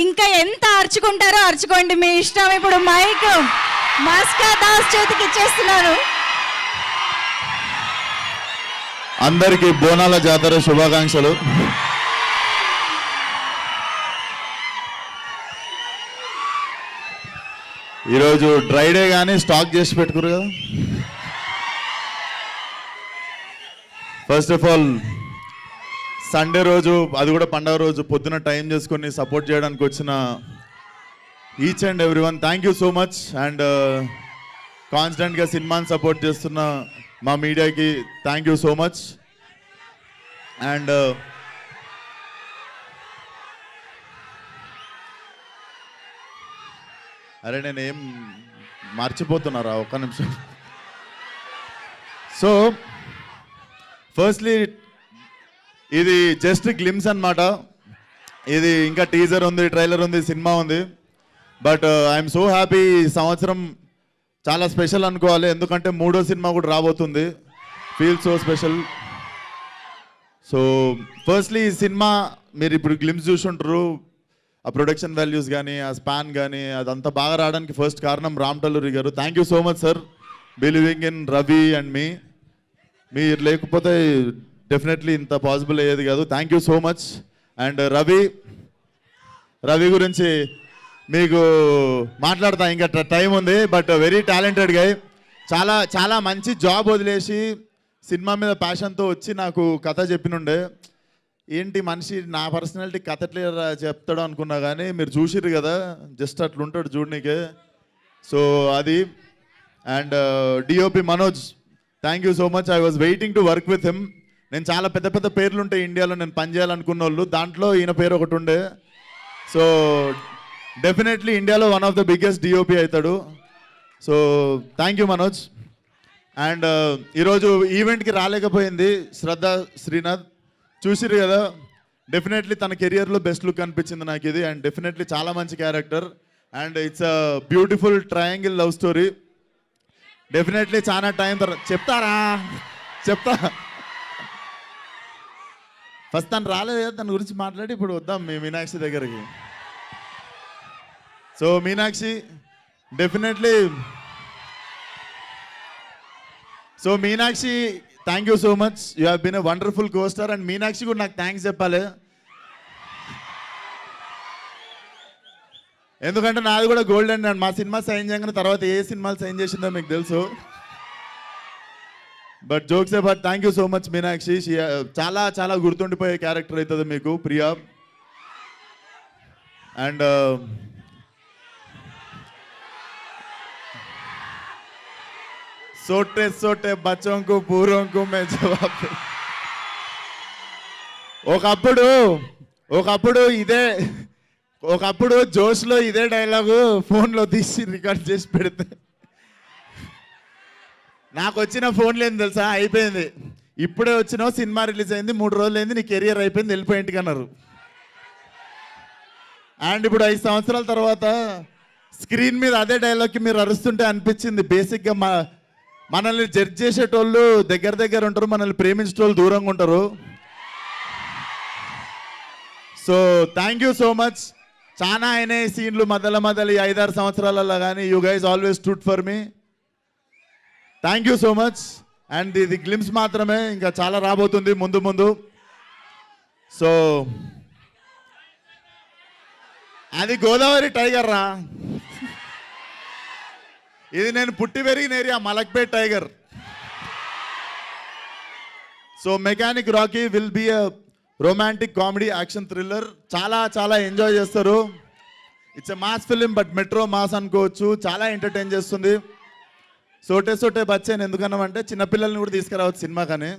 ఇంకా ఎంత అరుచుకుంటారో అరుచుకోండి మీ ఇష్టం. ఇప్పుడు మైక్ మస్కా దాస్ చేతికి ఇచ్చేస్తున్నారు. అందరికీ బోనాల జాతర శుభాకాంక్షలు. ఈరోజు డ్రై డే కానీ స్టాక్ చేసి పెట్టుకురు కదా. ఫస్ట్ ఆఫ్ ఆల్ సండే రోజు అది కూడా పండగ రోజు పొద్దున టైం చేసుకొని సపోర్ట్ చేయడానికి వచ్చిన each and every one thank you so much and కాన్స్టెంట్గా సినిమాని సపోర్ట్ చేస్తున్న మా మీడియాకి thank you so much and అరే నేను ఏం మర్చిపోతున్నారా? ఒక్క నిమిషం. సో ఫస్ట్లీ ఇది జస్ట్ గ్లిమ్స్ అన్నమాట. ఇది ఇంకా టీజర్ ఉంది ట్రైలర్ ఉంది సినిమా ఉంది. బట్ ఐఎమ్ సో హ్యాపీ ఈ సంవత్సరం చాలా స్పెషల్ అనుకోవాలి. ఎందుకంటే మూడో సినిమా కూడా రాబోతుంది. Feel so special so firstly ఈ సినిమా మీరు ఇప్పుడు గ్లిమ్స్ చూసుంటారు. ఆ ప్రొడక్షన్ వాల్యూస్ కానీ ఆ స్పాన్ కానీ అదంతా బాగా రావడానికి ఫస్ట్ కారణం Ram Talluri garu. Thank you so much sir believing in Ravi and మీ మీరు లేకపోతే డెఫినెట్లీ ఇంత పాసిబుల్ అయ్యేది కాదు. Thank you so much and Ravi Ravi గురించి మీకు మాట్లాడతా. ఇంకా టైం ఉంది బట్ వెరీ టాలెంటెడ్ గై చాలా చాలా మంచి జాబ్ వదిలేసి సినిమా మీద ప్యాషన్తో వచ్చి నాకు కథ చెప్పినుండే. ఏంటి మనిషి నా పర్సనాలిటీ కథ ఎట్లా చెప్తాడు అనుకున్నా కానీ మీరు చూసిర్రు కదా జస్ట్ అట్లుంటాడు చూడనీకే సో అది. And DOP Manoj thank you so much I was waiting to work with him నేను చాలా పెద్ద పెద్ద పేర్లు ఉంటాయి ఇండియాలో నేను పనిచేయాలనుకున్న వాళ్ళు దాంట్లో ఈయన పేరు ఒకటి ఉండే. సో డెఫినెట్లీ ఇండియాలో one of the biggest DOP అవుతాడు. So thank you Manoj and ఈరోజు ఈవెంట్కి రాలేకపోయింది శ్రద్ధ శ్రీనాథ్. చూసిరు కదా డెఫినెట్లీ తన కెరియర్లో బెస్ట్ లుక్ అనిపించింది నాకు ఇది. అండ్ డెఫినెట్లీ చాలా మంచి character and it's a beautiful triangle love story definitely చాలా టైం తర్వాత చెప్తారా? చెప్తా ఫస్ట్ తను రాలేదు కదా తన గురించి మాట్లాడి ఇప్పుడు వద్దాం మీ మీనాక్షి దగ్గరికి. So Meenakshi definitely so Meenakshi thank you so much you have been a wonderful coaster and Meenakshi కూడా నాకు థ్యాంక్స్ చెప్పాలి. ఎందుకంటే నాది కూడా గోల్డెన్ అండ్ మా సినిమా సైన్ చేయగానే తర్వాత ఏ సినిమాలు సైన్ చేసిందో మీకు తెలుసు. But jokes but thank you so much Meenakshi చాలా చాలా గుర్తుండిపోయే క్యారెక్టర్ అవుతుంది మీకు ప్రియా. అండ్ uh, సోటే సోటే బచ్చంకు పూర్వంకు మే జవాబ్ ఒకప్పుడు ఒకప్పుడు ఇదే ఒకప్పుడు జోష్లో ఇదే డైలాగు ఫోన్లో తీసి రికార్డ్ చేసి పెడితే. నాకు వచ్చిన ఫోన్లు ఏంది తెలుసా? అయిపోయింది. ఇప్పుడే వచ్చినావు సినిమా రిలీజ్ అయింది మూడు రోజులు అయింది నీ కెరియర్ అయిపోయింది వెళ్ళిపోయింటికి అన్నారు. అండ్ ఇప్పుడు ఐదు సంవత్సరాల తర్వాత స్క్రీన్ మీద అదే డైలాగ్కి మీరు అరుస్తుంటే అనిపించింది. బేసిక్గా మా మనల్ని జడ్జ్ చేసేటోళ్ళు దగ్గర దగ్గర ఉంటారు మనల్ని ప్రేమించేటోళ్ళు దూరంగా ఉంటారు. So thank you so much చాలా అయినాయి సీన్లు మధ్యలో మధ్యలో ఐదారు సంవత్సరాలలో కానీ you guys always stood for me thank you so much and ఇది గ్లిమ్స్ మాత్రమే ఇంకా చాలా రాబోతుంది ముందు ముందు. సో అది గోదావరి టైగర్ రా. ఇది నేను పుట్టి పెరిగిన area Malakpet tiger so mechanic Rocky will be a romantic comedy action thriller చాలా చాలా ఎంజాయ్ చేస్తారు. It's a mass film but metro mass అనుకోవచ్చు. చాలా ఎంటర్టైన్ చేస్తుంది. సోటే సోటే బచ్చాను ఎందుకన్నామంటే చిన్నపిల్లల్ని కూడా తీసుకురావచ్చు సినిమా కానీ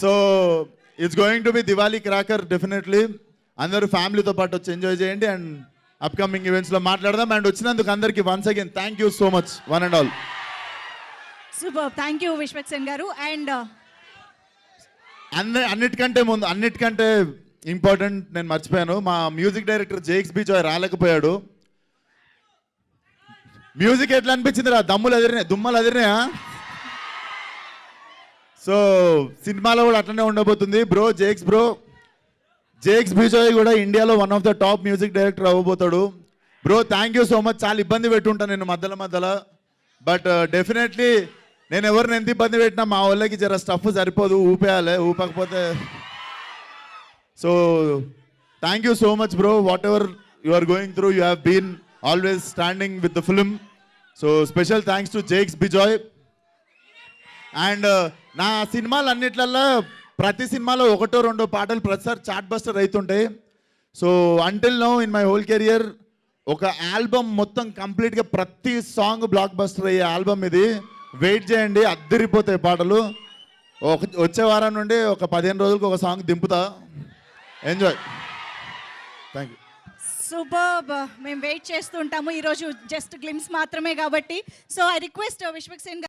so it's going to be Diwali cracker definitely అందరూ ఫ్యామిలీతో పాటు వచ్చి ఎంజాయ్ చేయండి అండ్ అప్కమింగ్ ఈవెంట్స్లో మాట్లాడదాం. అండ్ వచ్చినందుకు అందరికీ once again thank you so much one and all super thank you Vishwaksen garu and అన్ని అన్నిటికంటే ముందు అన్నిటికంటే ఇంపార్టెంట్ నేను మర్చిపోయాను. మా మ్యూజిక్ డైరెక్టర్ జేక్స్ బీచ్ రాలేకపోయాడు. మ్యూజిక్ ఎట్లా అనిపించింది రా దమ్ములు అదిరినాయి దుమ్మలు అదిరినాయా? సో సినిమాలో కూడా అట్లనే ఉండబోతుంది. బ్రో జేక్స్ బ్రో జేక్స్ బిజాయ్ కూడా ఇండియాలో one of the top music director అవ్వబోతాడు. Bro thank you so much చాలా ఇబ్బంది పెట్టుంటాను నేను మధ్యలో మధ్యలో. బట్ డెఫినెట్లీ uh, నేను ఎవరిని ఎంత ఇబ్బంది పెట్టినా మా వాళ్ళకి జర స్టఫ్ సరిపోదు. ఊపేయాలి ఊపకపోతే. So thank you so much bro whatever you are going through you have been always standing with the film so special thanks to Jakes Bejoy. And uh, నా సినిమాలు అన్నిట్లల్లో ప్రతి సినిమాలో ఒకటో రెండో పాటలు ప్రతిసారి చాట్ బస్టర్ అవుతుంటాయి so until now in my whole career ఒక ఆల్బమ్ మొత్తం కంప్లీట్గా ప్రతి సాంగ్ బ్లాక్ బస్టర్ అయ్యే ఆల్బమ్ ఇది. వెయిట్ చేయండి అద్దరిపోతాయి పాటలు. ఒక వచ్చే వారం నుండి ఒక పదిహేను రోజులకు ఒక సాంగ్ దింపుతా. ఎంజాయ్ థ్యాంక్ యూ సూపర్ మేము వెయిట్ చేస్తూ ఉంటాము. ఈరోజు జస్ట్ గ్లిమ్స్ మాత్రమే కాబట్టి. So I request Vishwaksen